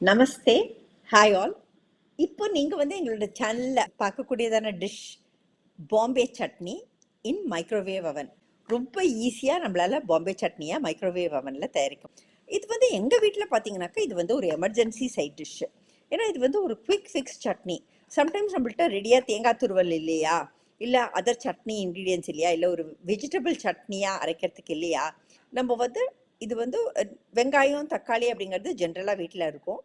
நமஸ்தே. Hi all இப்போ நீங்கள் வந்து எங்களோட சேனலில் பார்க்கக்கூடியதான dish Bombay chutney in microwave oven ரொம்ப ஈஸியாக நம்மளால் பாம்பே சட்னியாக மைக்ரோவேவ் அவனில் தயாரிக்கும் இது வந்து எங்கள் வீட்டில் பார்த்தீங்கன்னாக்கா இது வந்து ஒரு எமர்ஜென்சி சைட் டிஷ்ஷு ஏன்னா இது வந்து ஒரு குவிக் ஃபிக்ஸ் சட்னி. சம்டைம்ஸ் நம்மள்ட்ட ரெடியாக தேங்காய் துருவல் இல்லையா? இல்லை அதர் சட்னி இன்க்ரீடியன்ஸ் இல்லையா? இல்லை ஒரு வெஜிடபிள் சட்னியாக அரைக்கிறதுக்கு இல்லையா? நம்ம வந்து இது வந்து வெங்காயம் தக்காளி அப்படிங்கிறது ஜென்ரலாக வீட்டில் இருக்கும்.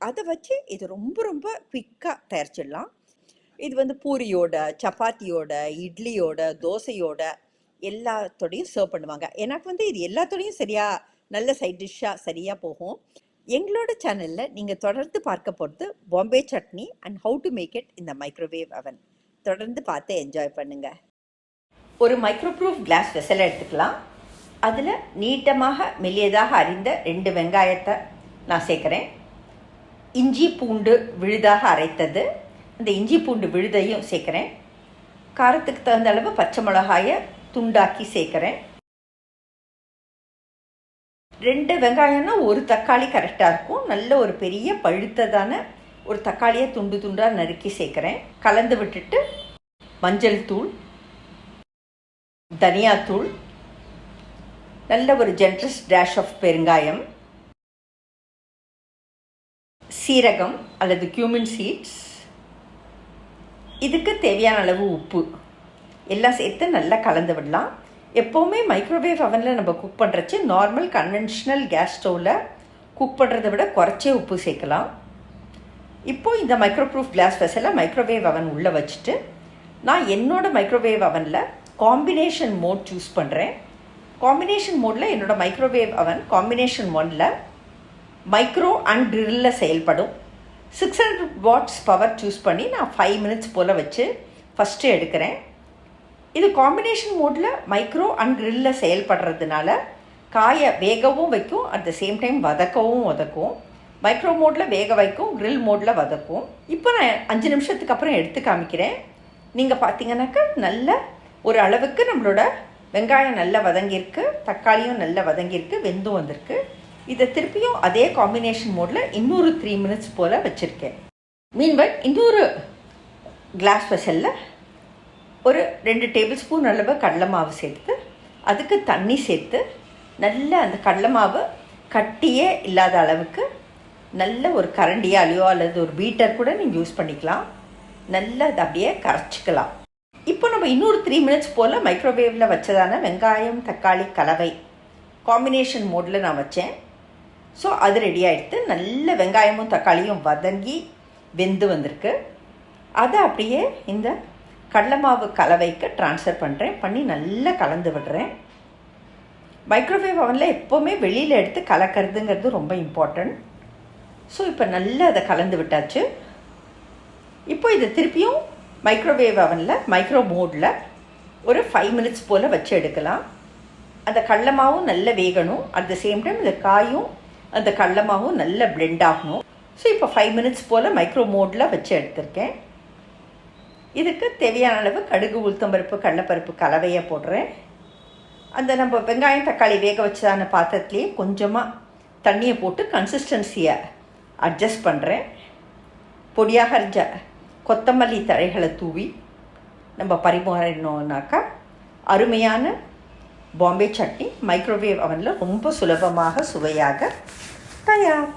அதை வச்சு இது ரொம்ப ரொம்ப குவிக்காக தயாரிச்சிடலாம். இது வந்து பூரியோட சப்பாத்தியோட இட்லியோட தோசையோட எல்லாத்தோடையும் சர்வ் பண்ணுவாங்க. எனக்கு வந்து இது எல்லாத்தோடையும் சரியாக நல்ல சைட் டிஷ்ஷாக சரியாக போகும். எங்களோட சேனலில் நீங்கள் தொடர்ந்து பார்க்க போகிறது Bombay chutney and how to make it இந்த மைக்ரோவேவ் அவன் தொடர்ந்து பார்த்து என்ஜாய் பண்ணுங்கள் ஒரு மைக்ரோப்ரூஃப் கிளாஸ் வெசலை எடுத்துக்கலாம். அதில் நீட்டமாக மெல்லியதாக அரிந்த ரெண்டு வெங்காயத்தை நான் சேர்க்குறேன். இஞ்சி பூண்டு விழுதாக அரைத்தது. இந்த இஞ்சி பூண்டு விழுதையும் சேர்க்குறேன். காரத்துக்கு தகுந்த அளவு பச்சை மிளகாயை துண்டாக்கி சேர்க்குறேன். ரெண்டு வெங்காயம்னா ஒரு தக்காளி கரெக்டாக இருக்கும். நல்ல ஒரு பெரிய பழுத்ததான ஒரு தக்காளியை துண்டு துண்டாக நறுக்கி சேர்க்குறேன். கலந்து விட்டுட்டு மஞ்சள் தூள் தனியாத்தூள் நல்ல ஒரு ஜென்ட்ரஸ் டேஷ் ஆஃப் பெருங்காயம் சீரகம் அல்லது கியூமின் சீட்ஸ் இதுக்கு தேவையான அளவு உப்பு. எல்லாம் சேர்த்து நல்லா கலந்து விடலாம். எப்போவுமே மைக்ரோவேவ் அவனில் நம்ம குக் பண்ணுறச்சு நார்மல் கன்வென்ஷனல் கேஸ் ஸ்டவ்வில் குக் பண்ணுறதை விட குறைச்சே உப்பு சேர்க்கலாம். இப்போது இந்த மைக்ரோப்ரூஃப் கிளாஸ் வெசலில் மைக்ரோவேவ் அவன் உள்ளே வச்சுட்டு நான் என்னோடய மைக்ரோவேவ் அவனில் காம்பினேஷன் மோட் சூஸ் பண்ணுறேன் காம்பினேஷன் மோடில் என்னோட மைக்ரோவேவ் அவன் காம்பினேஷன் மோடில் மைக்ரோ அண்ட் ட்ரில்லில் செயல்படும். Six hundred watts power choose பண்ணி நான் ஃபைவ் மினிட்ஸ் போல் வச்சு ஃபஸ்ட்டு எடுக்கிறேன். இது காம்பினேஷன் மோடில் மைக்ரோ அண்ட் க்ரில்லில் செயல்படுறதுனால காயை வேகவும் வைக்கும் அட் த சேம் டைம் வதக்கவும் வதக்கும் மைக்ரோ மோடில் வேக வைக்கும் க்ரில் மோடில் வதக்கும். இப்போ நான் அஞ்சு நிமிஷத்துக்கு அப்புறம் எடுத்து காமிக்கிறேன். நீங்கள் பார்த்தீங்கன்னாக்கா நல்ல ஒரு அளவுக்கு நம்மளோட வெங்காயம் நல்லா வதங்கியிருக்கு தக்காளியும் நல்லா வதங்கியிருக்கு வெந்தும் வந்திருக்கு. இதை திருப்பியும் அதே காம்பினேஷன் மோடில் இன்னொரு த்ரீ மினிட்ஸ் போல் வச்சுருக்கேன். மீன்வெல் இன்னொரு கிளாஸ் வெசலில் ஒரு ரெண்டு டேபிள் ஸ்பூன் அளவு கடலை மாவு சேர்த்து அதுக்கு தண்ணி சேர்த்து நல்ல அந்த கடலை மாவு கட்டியே இல்லாத அளவுக்கு நல்ல ஒரு கரண்டியாலையோ அல்லது ஒரு பீட்டர் கூட நீங்கள் யூஸ் பண்ணிக்கலாம். நல்லா அதை அப்படியே கரைச்சிக்கலாம். இப்போ நம்ம இன்னொரு த்ரீ மினிட்ஸ் போல் மைக்ரோவேவில் வச்சதான வெங்காயம் தக்காளி கலவை காம்பினேஷன் மோடில் நான் வச்சேன். ஸோ அது ரெடி ஆகிடுத்து நல்ல வெங்காயமும் தக்காளியும் வதங்கி வெந்து வந்திருக்கு. அதை அப்படியே இந்த கடலை மாவு கலவைக்கு ட்ரான்ஸ்ஃபர் பண்ணுறேன் பண்ணி நல்லா கலந்து விடுறேன். மைக்ரோவேவ் அவனில் எப்போவுமே வெளியில் எடுத்து கலக்கிறதுங்கிறது ரொம்ப இம்பார்ட்டண்ட் ஸோ இப்போ நல்லா அதை கலந்து விட்டாச்சு. இப்போ இதை திருப்பியும் மைக்ரோவேவ் அவனில் மைக்ரோ மோடில் ஒரு ஃபைவ் மினிட்ஸ் போல் வச்சு எடுக்கலாம். அந்த கடலமாவும் நல்ல நல்லா வேகணும். அட் த சேம் டைம் இந்த காயும் அந்த கடலமாவும் நல்ல நல்லா பிளெண்ட் ஆகணும். ஸோ இப்போ ஃபைவ் மினிட்ஸ் போல் மைக்ரோ மோடில் வச்சு எடுத்திருக்கேன். இதுக்கு தேவையான அளவு கடுகு உளுத்தம்பருப்பு கடலப்பருப்பு கலவையை போடுறேன். அந்த நம்ம வெங்காயம் தக்காளி வேக வச்சதான பாத்திரத்துலேயே கொஞ்சமாக தண்ணியை போட்டு கன்சிஸ்டன்சியை அட்ஜஸ்ட் பண்ணுறேன் பொடியாக அரிஞ்ச கொத்தமல்லி தழைகளை தூவி நம்ம பரிமாறினோம்னாக்கா அருமையான பாம்பே சட்னி மைக்ரோவேவ் அவனில் ரொம்ப சுலபமாக சுவையாக தயார்.